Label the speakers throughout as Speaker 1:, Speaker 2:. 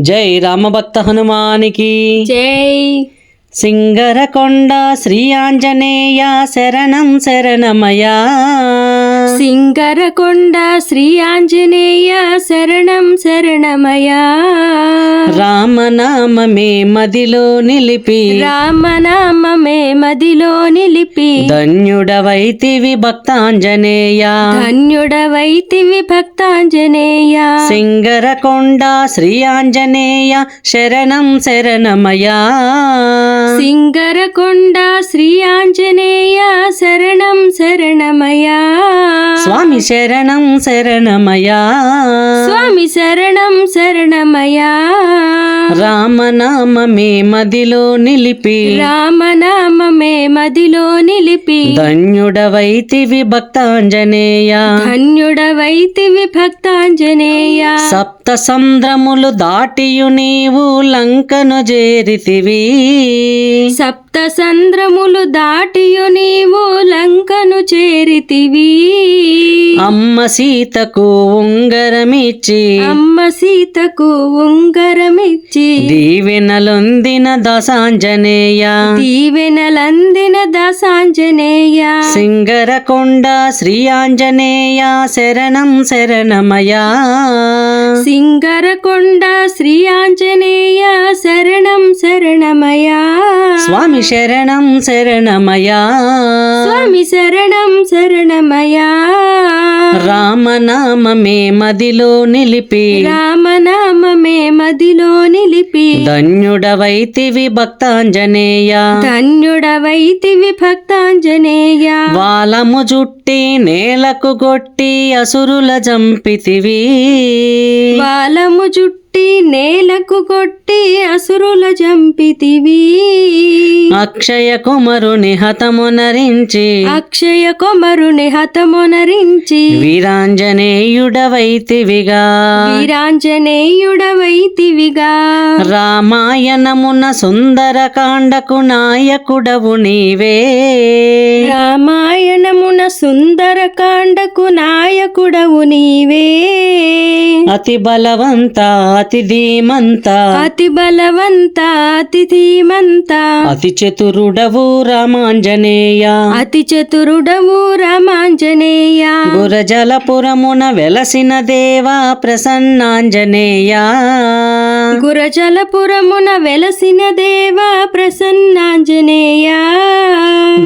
Speaker 1: జై రామభక్త హనుమానికి.
Speaker 2: జై
Speaker 1: సింగరకొండ శ్రీ ఆంజనేయ శరణం శరణమయా
Speaker 2: సింగరకొండ శ్రీ ఆంజనేయ శరణం శరణమయా
Speaker 1: రామనామమే మదిలో నిలిపి.
Speaker 2: రామనామమే మదిలో నిలిపి.
Speaker 1: ధన్యుడవైతివి భక్తాంజనేయ.
Speaker 2: ధన్యుడవైతివి భక్తాంజనేయ.
Speaker 1: సింగరకొండ శ్రీ ఆంజనేయ శరణం శరణమయా
Speaker 2: సింగరకొండ శ్రీ ఆంజనేయ శరణం శరణమయా
Speaker 1: శరణం శరణమయా
Speaker 2: స్వామి శరణం శరణమయా
Speaker 1: రామనామమే మదిలో నిలిపి.
Speaker 2: రామనామమే మదిలో నిలిపి.
Speaker 1: ధన్యుడవైతివి భక్తాంజనేయ.
Speaker 2: ధన్యుడవైతివి భక్తాంజనేయ.
Speaker 1: సప్త సంద్రములు దాటియు నీవు లంకను చేరితివి
Speaker 2: సప్త సంద్రములు దాటియు నీవు లంకను చేరితివి.
Speaker 1: అమ్మ సీతకు ఉంగరమిచ్చి.
Speaker 2: అమ్మ సీతకు ఉంగరమిచ్చి.
Speaker 1: దీవెనలొందిన దశాంజనేయ
Speaker 2: దీవెనలందిన దాసాంజనేయ.
Speaker 1: సింగరకొండ శ్రీ ఆంజనేయ శరణం శరణమయా.
Speaker 2: సింగరకొండ శ్రీ ఆంజనేయ శరణం శరణమయా.
Speaker 1: స్వామి శరణం శరణమయా.
Speaker 2: స్వామి శరణం శరణమయా
Speaker 1: రామనామమే మదిలో నిలిపి.
Speaker 2: రామనామమే మదిలో నిలిపి.
Speaker 1: ధన్యుడవైతివి భక్తాంజనేయ.
Speaker 2: ధన్యుడవైతివి భక్తాంజనేయ.
Speaker 1: వాలము జుట్టి నేలకు కొట్టి అసురుల జంపితివి.
Speaker 2: బాలము జుట్టి నేలకు కొట్టి అసురుల జంపితివి.
Speaker 1: అక్షయ కుమరుని హతమునరించి
Speaker 2: అక్షయ కొమరుని హతమునరించి
Speaker 1: వీరాంజనేయుడవైతివిగా.
Speaker 2: వీరాంజనేయుడవైతివిగా.
Speaker 1: రామాయణమున సుందరకాండకు నాయకుడవు నీవే.
Speaker 2: రామాయణమున సుందరకాండకు నాయకుడవు నీవే.
Speaker 1: అతి బలవంత అతి ధీమంత.
Speaker 2: అతి బలవంత అతి ధీమంత.
Speaker 1: అతి చతురుడవు రామాంజనేయ.
Speaker 2: అతి చతురుడవు రామాంజనేయ.
Speaker 1: గురజలపురమున వెలసిన దేవా ప్రసన్నాంజనేయ.
Speaker 2: గురజలపురమున వెలసిన దేవా ప్రసన్నాంజనేయ.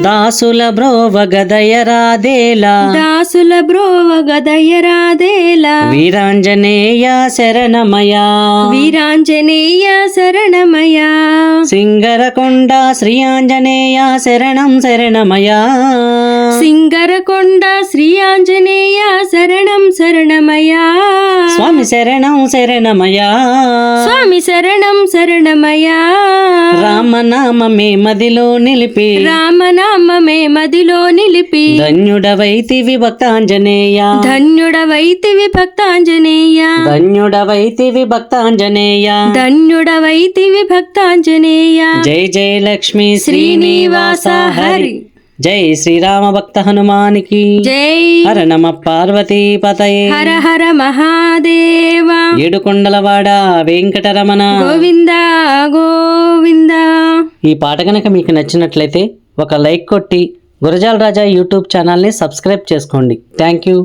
Speaker 1: దాసుల బ్రోవ గదయరాదేలా
Speaker 2: దాసుల బ్రోవ గదయరాదేలా
Speaker 1: వీరాంజనేయ శరణమయా.
Speaker 2: వీరాంజనేయ శరణమయా.
Speaker 1: సింగరకొండ శ్రీ ఆంజనేయ శరణం శరణమయా.
Speaker 2: సింగరకొండ శ్రీ ఆంజనేయ శరణం శరణమయా.
Speaker 1: శరణం శరణమయా
Speaker 2: స్వామి శరణం శరణమయా
Speaker 1: రామనామమే మదిలో నిలిపి.
Speaker 2: రామనామమే మదిలో నిలిపి.
Speaker 1: ధన్యుడవైతివి భక్తాంజనేయ.
Speaker 2: ధన్యుడవైతివి భక్తాంజనేయ.
Speaker 1: ధన్యుడవైతివి భక్తాంజనేయ.
Speaker 2: ధన్యుడవైతివి భక్తాంజనేయ.
Speaker 1: జై జై లక్ష్మీ
Speaker 2: శ్రీనివాస హరి.
Speaker 1: జై శ్రీరామ భక్త హనుమానికి
Speaker 2: జై
Speaker 1: హర నమ పార్వతీ పతయే
Speaker 2: హర హర మహాదేవ.
Speaker 1: ఏడుకొండలవాడ వెంకటరమణ.
Speaker 2: గోవింద గోవింద.
Speaker 1: ఈ పాట కనుక మీకు నచ్చినట్లయితే ఒక లైక్ కొట్టి గురజాల రాజా యూట్యూబ్ ఛానల్ని సబ్స్క్రైబ్ చేసుకోండి. Thank you.